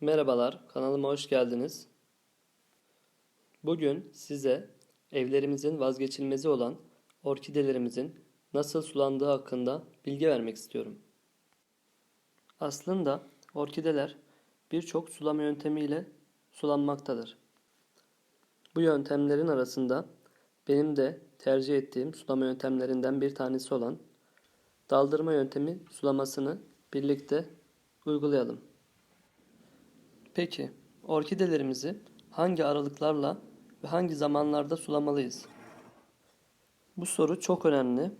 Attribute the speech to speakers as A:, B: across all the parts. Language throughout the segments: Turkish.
A: Merhabalar, kanalıma hoş geldiniz. Bugün size evlerimizin vazgeçilmezi olan orkidelerimizin nasıl sulandığı hakkında bilgi vermek istiyorum. Aslında orkideler birçok sulama yöntemiyle sulanmaktadır. Bu yöntemlerin arasında benim de tercih ettiğim sulama yöntemlerinden bir tanesi olan daldırma yöntemi sulamasını birlikte uygulayalım. Peki, orkidelerimizi hangi aralıklarla ve hangi zamanlarda sulamalıyız? Bu soru çok önemli.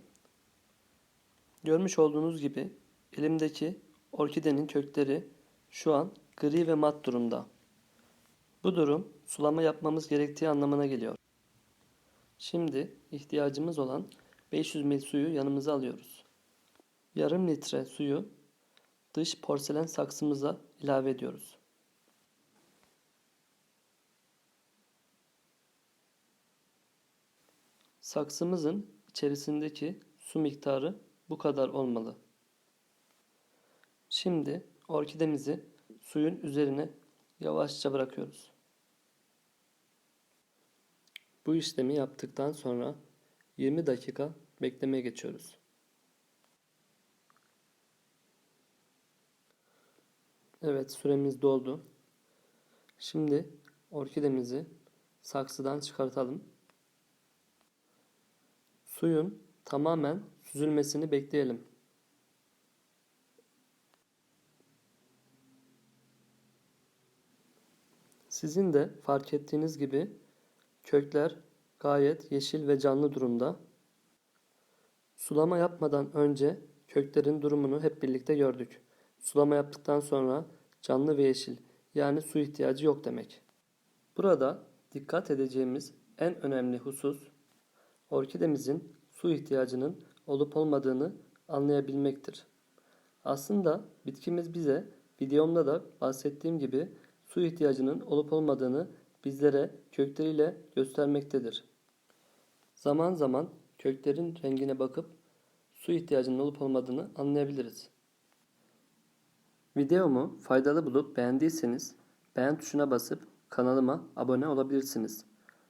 A: Görmüş olduğunuz gibi elimdeki orkidenin kökleri şu an gri ve mat durumda. Bu durum sulama yapmamız gerektiği anlamına geliyor. Şimdi ihtiyacımız olan 500 ml suyu yanımıza alıyoruz. Yarım litre suyu dış porselen saksımıza ilave ediyoruz. Saksımızın içerisindeki su miktarı bu kadar olmalı. Şimdi orkidemizi suyun üzerine yavaşça bırakıyoruz. Bu işlemi yaptıktan sonra 20 dakika beklemeye geçiyoruz. Evet süremiz doldu. Şimdi orkidemizi saksıdan çıkartalım. Suyun tamamen süzülmesini bekleyelim. Sizin de fark ettiğiniz gibi kökler gayet yeşil ve canlı durumda. Sulama yapmadan önce köklerin durumunu hep birlikte gördük. Sulama yaptıktan sonra canlı ve yeşil yani su ihtiyacı yok demek. Burada dikkat edeceğimiz en önemli husus orkidemizin su ihtiyacının olup olmadığını anlayabilmektir. Aslında bitkimiz bize videomda da bahsettiğim gibi su ihtiyacının olup olmadığını bizlere kökleriyle göstermektedir. Zaman zaman köklerin rengine bakıp su ihtiyacının olup olmadığını anlayabiliriz. Videomu faydalı bulup beğendiyseniz beğen tuşuna basıp kanalıma abone olabilirsiniz.